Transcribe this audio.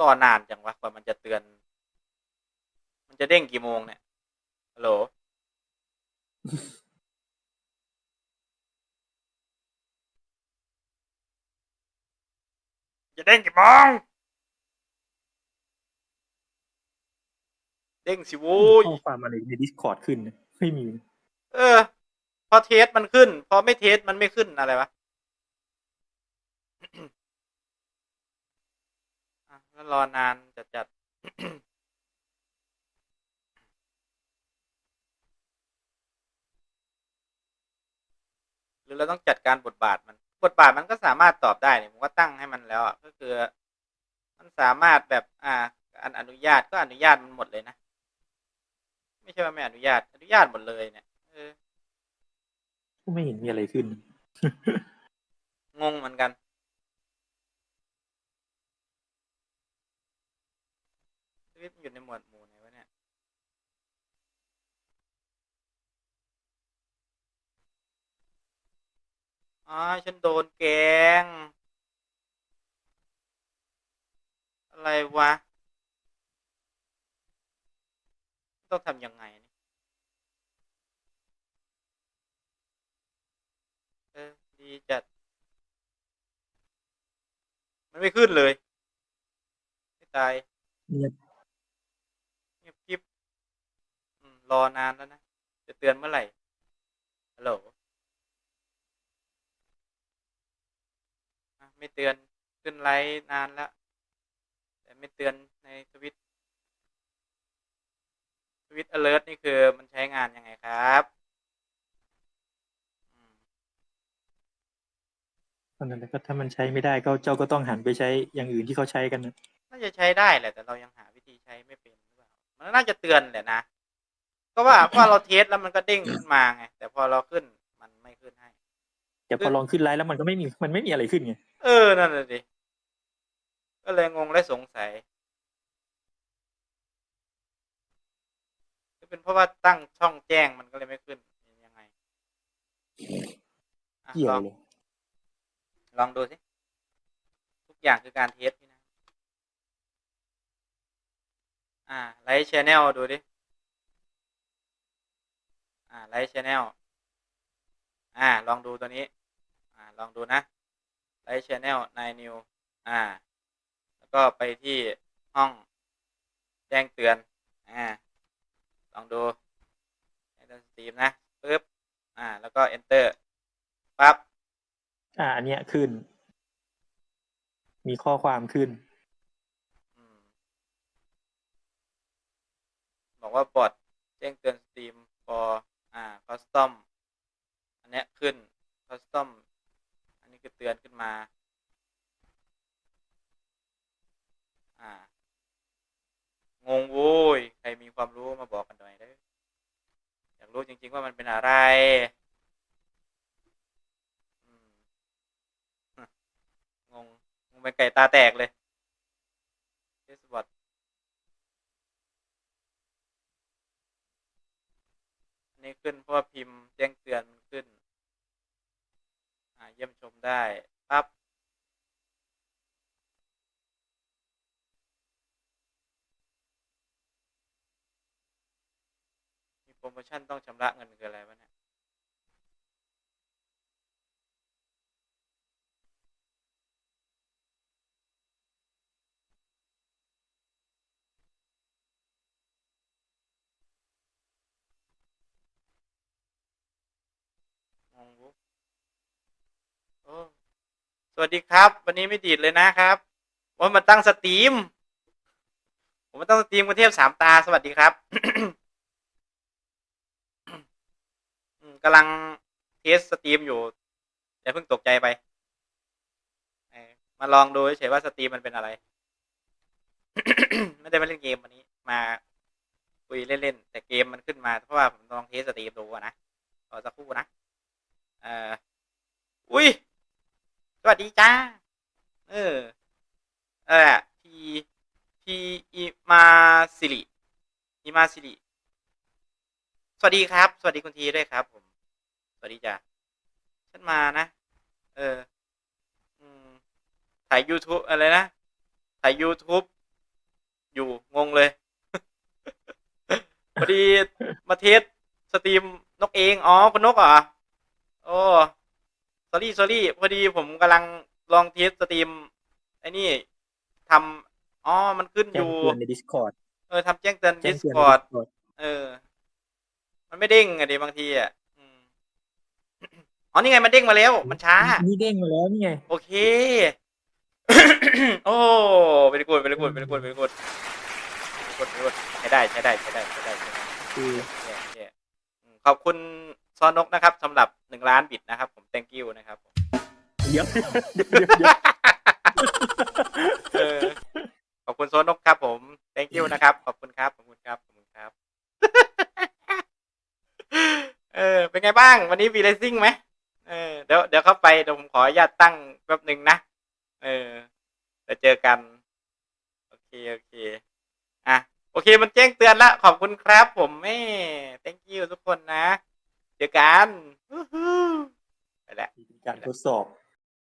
รอนานจังวะกว่ามันจะเตือน มันจะเด้งกี่โมงเนี่ยฮัลโหลจะเด้งกี่โมงเด้งสิโว้ยข้อความอะไรใน Discord ขึ้น ไม่มี เออ พอเทสมันขึ้น พอไม่เทสมันไม่ขึ้นอะไรวะ อะแล้วรอนานจัดจัดหรือเราต้องจัดการบทบาทมัน บทบาทมันก็สามารถตอบได้เนี่ยผมก็ตั้งให้มันแล้วอะก็คือ มันสามารถแบบอ่าการอนุญาตก็อนุญาตมันหมดเลยนะ ไม่ใช่ว่าไม่อนุญาต อนุญาตหมดเลยเนี่ยเออก็ไม่เห็นมีอะไรขึ้น งงเหมือนกัน วิตอยู่ในหมวดหมู่ไหนวะเนี่ย อ๋อ ฉันโดนแกง อะไรวะ ต้องทำยังไงนี่เออ ดีจัด มันไม่ขึ้นเลย ไม่ตายงียบ เงียบกริบอืม รอนานแล้วนะ จะเตือนเมื่อไหร่ ฮัลโหลอะไม่เตือนขึ้นไลฟ์นานแล้ว แต่ไม่เตือนในทวิตทวิต alert นี่คือมันใช้งานยังไงครับอืมตอนนั้นก็ถ้ามันใช้ไม่ได้ก็เจ้าก็ต้องหันไปใช้อย่างอื่นที่เขาใช้กันนะน่าจะใช้ได้แหละแต่เรายังหาวิธีใช้ไม่เป็นหรือเปล่ามันน่าจะเตือนแหละนะ ก็ว่าพอเราเทสแล้วมันก็เด้งขึ้นมาไง แต่พอเราขึ้นมันไม่ขึ้นให้ แต่พอลองขึ้นไลน์แล้วมันก็ไม่มีมันไม่มีอะไรขึ้นไงเออนั่นแหละดิก็เลยงงและสงสัยก็เป็นเพราะว่าตั้งช่องแจ้งมันก็เลยไม่ขึ้นยังไงอะเกี่ยลวองเลยลองดูสิทุกอย่างคือการเทสพี่นะ อ่าไลท์ชแนลดูดิ อ่าไลท์ชแนลอ่า ลองดูตัวนี้ อ่า ลองดูนะไลท์ชแนลนายนิวอ่า แล้วก็ไปที่ห้องแจ้งเตือน อ่า ลองดูแจ้งเตือนสตรีมนะปึ๊บ อ่า แล้วก็ enter ปั๊บ อ่า อันเนี้ยขึ้น มีข้อความขึ้นอืมบอกว่าบอทแจ้งเตือนสตรีม for อ่า custom อันนี้ขึ้น custom อันนี้คือเตือนขึ้นมาอ่างงโว้ยใครมีความรู้มาบอกกันหน่อยเด้อยากรู้จริง ๆ ว่ามันเป็นอะไรงงงงเป็นไก่ตาแตกเลย เฟซบอทอั นี้ขึ้นเพราะว่าพิมพ์แจ้งเตือนมันขึ้นเยี่ยมชมได้ปั๊บมีโปรโมชั่นต้องชำระเงินคืออะไรวะเนี่ย งงบุ๊โอ้ส วัสดีครับ วันนี้ไม่ดีดเลยนะครับว่ามาตั้งสตรีม ผมมาตั้งสตรีมกรุงเทพสามตาสวัสดีครับกำลังเทสสตรีมอยู่อย่าเพิ่งตกใจไปมาลองดูเฉยๆว่าสตรีมมันเป็นอะไร ไม่ได้มาเล่นเกมวันนี้ มาคุยเล่นๆแต่เกมมันขึ้นมาเพราะว่าผมลองเทสสตรีมดูนะรอสักครู่นะเอออุ้ย วัสดีจ้า เออเออทีทีอิมาสิริอิมาสิริสวัสดีครับ สวัสดีคุณทีด้วยครับ ผม สวัสดีจ้าฉันมานะ เอออืมถ่าย YouTube อะไรนะ ถ่าย YouTube เลยพอดีมาเทสสตรีมนกเอง อ๋อ คุณนกเหรอ โอ้ สอรี่สอรี่พอดีผมกำลังลองเทสสตรีมไอ้นี่ทำอ๋อ มันขึ้นอแจ้งยู่ เตือนใน Discord เออทำแจ้งเตือน แจ้งเตือนใน Discord Discord เออ มันไม่เด้งอะดิบางทีอะอืมอ๋อนี่ไงมันเด้งมาแล้ว มันช้า นี่เด้งมาแล้วนี่ไงโอเค โอ้เป็นกุดเป็นกุดเป็นกุดเป็นกุดเป็นกุดเป็นกุดใช้ได้ใช้ได้ใช้ได้ใช้ได้ใช้ได้คือ แย่แย่อืมขอบคุณ ซอนกนะครับสำหรับหนึ่งล้านบิตนะครับ ผม thank you นะครับผมเดี๋ยวเดี๋ยวเดี๋ยวเดี๋ยวเออขอบคุณโซนกครับผม thank you นะครับ ขอบคุณครับ ขอบคุณครับ ขอบคุณครับ เออ เป็นไงบ้าง วันนี้วีเลซิ่งไหมเออ เดี๋ยวเดี๋ยวเข้าไป เดี๋ยวผมขออนุญาตตั้งแป๊บหนึ่งนะ เออเดี๋ยวเจอกัน โอเค โอเค อะ โอเค มันแจ้งเตือนละ ขอบคุณครับ ผมแม่ thank you ทุกคนนะ เจอกันวู้ฮู้ไปแล้วเป็นการทดสอบ